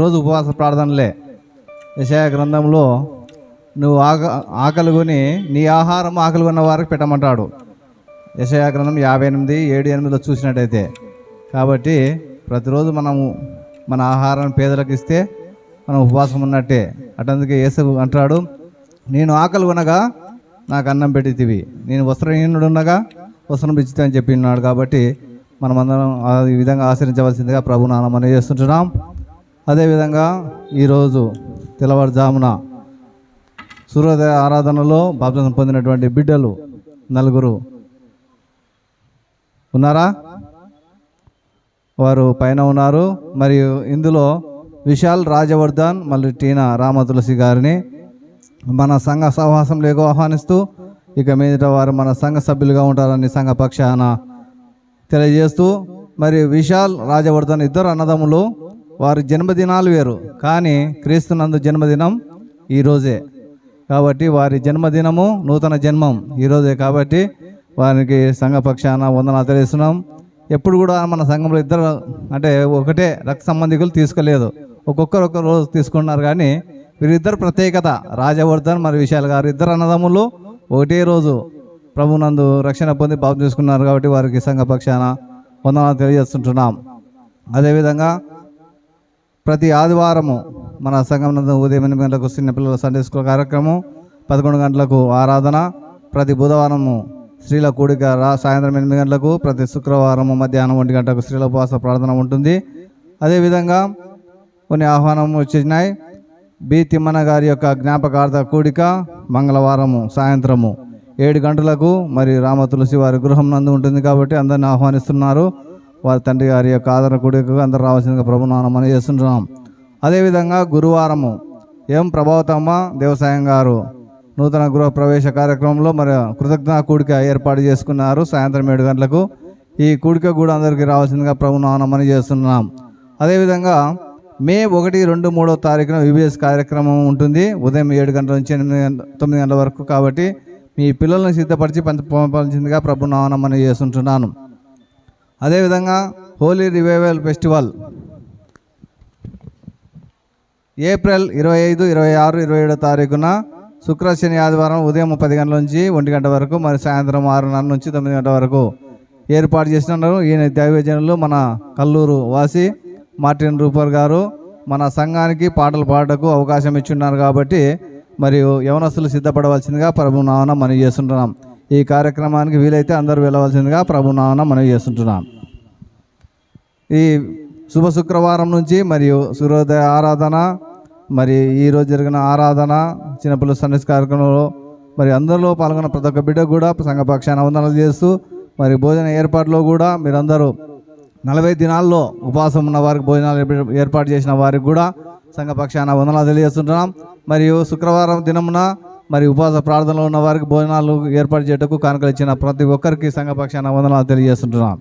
రోజు ఉపవాస ప్రార్థనలే. యశయ గ్రంథంలో నువ్వు ఆక ఆకలి కొని నీ ఆహారం ఆకలి కొన్న వారికి పెట్టమంటాడు. యశయ గ్రంథం యాభై ఎనిమిది ఏడు ఎనిమిదిలో చూసినట్టయితే. కాబట్టి ప్రతిరోజు మనము మన ఆహారాన్ని పేదలకు ఇస్తే మనం ఉపవాసం ఉన్నట్టే. అటందుకే యేసు అంటాడు నేను ఆకలి కొనగా నాకు అన్నం పెట్టితివి. నేను వస్త్రహీనుడు ఉండగా వస్త్రం ఇచ్చితే అని చెప్పి ఉన్నాడు కాబట్టి మనమందరం ఈ విధంగా ఆచరించవలసిందిగా ప్రభు నాన్న చేస్తుంటున్నాం. అదేవిధంగా ఈరోజు తెల్లవారుజామున సూర్యోదయ ఆరాధనలో బాప్తిజం పొందినటువంటి బిడ్డలు నలుగురు. ఉన్నారా? వారు పైన ఉన్నారు. మరియు ఇందులో విశాల్ రాజవర్ధన్ మళ్ళీ టీనా రామతులసి గారిని మన సంఘ సహవాసం లేకు ఆహ్వానిస్తూ ఇక మీదట వారు మన సంఘ సభ్యులుగా ఉంటారని సంఘ పక్షాన తెలియజేస్తూ మరి విశాల్ రాజవర్ధన్ ఇద్దరు అన్నదమ్ములు వారి జన్మదినాలు వేరు కానీ క్రీస్తునందు జన్మదినం ఈరోజే కాబట్టి వారి జన్మదినము నూతన జన్మం ఈరోజే కాబట్టి వారికి సంఘ పక్షాన వందనాలు తెలియస్తున్నాం ఎప్పుడు కూడా మన సంఘంలో ఇద్దరు అంటే ఒకటే రక్త సంబంధికులు తీసుకోలేదు. ఒక్కొక్కరు ఒక్క రోజు తీసుకున్నారు కానీ వీరిద్దరు ప్రత్యేకత రాజవర్ధన్ మరి విశాల్ గారు ఇద్దరు అన్నదమ్ములు ఒకటే రోజు ప్రభునందు రక్షణ పొంది బాబు తీసుకున్నారు కాబట్టి వారికి సంఘ పక్షాన వందనాలు తెలియజేస్తుంటున్నాం. అదేవిధంగా ప్రతి ఆదివారము మన సంఘం నందు ఉదయం ఎనిమిది గంటలకు చిన్నపిల్లల సండే స్కూల్ కార్యక్రమం పదకొండు గంటలకు ఆరాధన ప్రతి బుధవారము స్త్రీల కూడిక రా సాయంత్రం ఎనిమిది గంటలకు ప్రతి శుక్రవారము మధ్యాహ్నం ఒంటి గంటలకు స్త్రీల ఉపవాస ప్రార్థన ఉంటుంది. అదేవిధంగా కొన్ని ఆహ్వానం వచ్చినాయి బి. తిమ్మన్న గారి యొక్క జ్ఞాపకార్థ కూడిక మంగళవారము సాయంత్రము ఏడు గంటలకు మరి రామ తులసి వారి గృహం నందు ఉంటుంది కాబట్టి అందరిని ఆహ్వానిస్తున్నారు. వారి తండ్రి గారి యొక్క ఆదరణ కూడికకు అందరూ రావాల్సిందిగా ప్రభు నాన్న చేస్తుంటున్నాం. అదేవిధంగా గురువారము ఎం ప్రభావతమ్మ దేవసాయం గారు నూతన గృహ ప్రవేశ కార్యక్రమంలో మరి కృతజ్ఞ కూడిక ఏర్పాటు చేసుకున్నారు సాయంత్రం ఏడు గంటలకు. ఈ కూడిక కూడా అందరికీ రావాల్సిందిగా ప్రభు నాన్న చేస్తున్నాం. అదేవిధంగా మే ఒకటి రెండు మూడో తారీఖున విబిఎస్ కార్యక్రమం ఉంటుంది. ఉదయం ఏడు గంటల నుంచి ఎనిమిది గంటల తొమ్మిది గంటల వరకు కాబట్టి మీ పిల్లల్ని సిద్ధపరిచి పంచ పంపాల్సిందిగా ప్రభు నాన్న చేస్తుంటున్నాను. అదేవిధంగా హోలీ రివైవల్ ఫెస్టివల్. ఏప్రిల్ ఇరవై ఐదు ఇరవై ఆరు ఇరవై ఏడో తారీఖున శుక్ర శని ఆదివారం ఉదయం పది గంటల నుంచి ఒంటి గంట వరకు మరి సాయంత్రం ఆరున్నర నుంచి తొమ్మిది గంటల వరకు ఏర్పాటు చేసినారు ఈయన దైవజనులు మన కల్లూరు వాసి మార్టిన్ రూపర్ గారు. మన సంఘానికి పాటలు పాడటకు అవకాశం ఇచ్చున్నారు కాబట్టి మరియు యవనస్తులు సిద్ధపడవలసిందిగా ప్రభు నామన మనం చేస్తుంటున్నాం. ఈ కార్యక్రమానికి వీలైతే అందరూ వెళ్ళవలసిందిగా ప్రభునామన మనం మనవి చేస్తుంటున్నాం. ఈ శుభ శుక్రవారం నుంచి మరియు సూర్యోదయ ఆరాధన మరి ఈరోజు జరిగిన ఆరాధన చిన్నపిల్లల సన్నిస్ కార్యక్రమంలో మరి అందరిలో పాల్గొన్న ప్రతి ఒక్క బిడ్డ కూడా సంఘపక్షాన వందనలు చేస్తూ మరి భోజన ఏర్పాట్లో కూడా మీరందరూ నలభై దినాల్లో ఉపవాసం ఉన్న వారికి భోజనాలు ఏర్పాటు చేసిన వారికి కూడా సంఘపక్షాన వందనాలు తెలియజేస్తుంటున్నాం. మరియు శుక్రవారం దినమున మరి ఉపవాస ప్రార్థనలో ఉన్న వారికి భోజనాలు ఏర్పాటు చేయటకు కానుకలు ఇచ్చిన ప్రతి ఒక్కరికి సంఘపక్షాన వందనాలు తెలియజేస్తుంటున్నాం.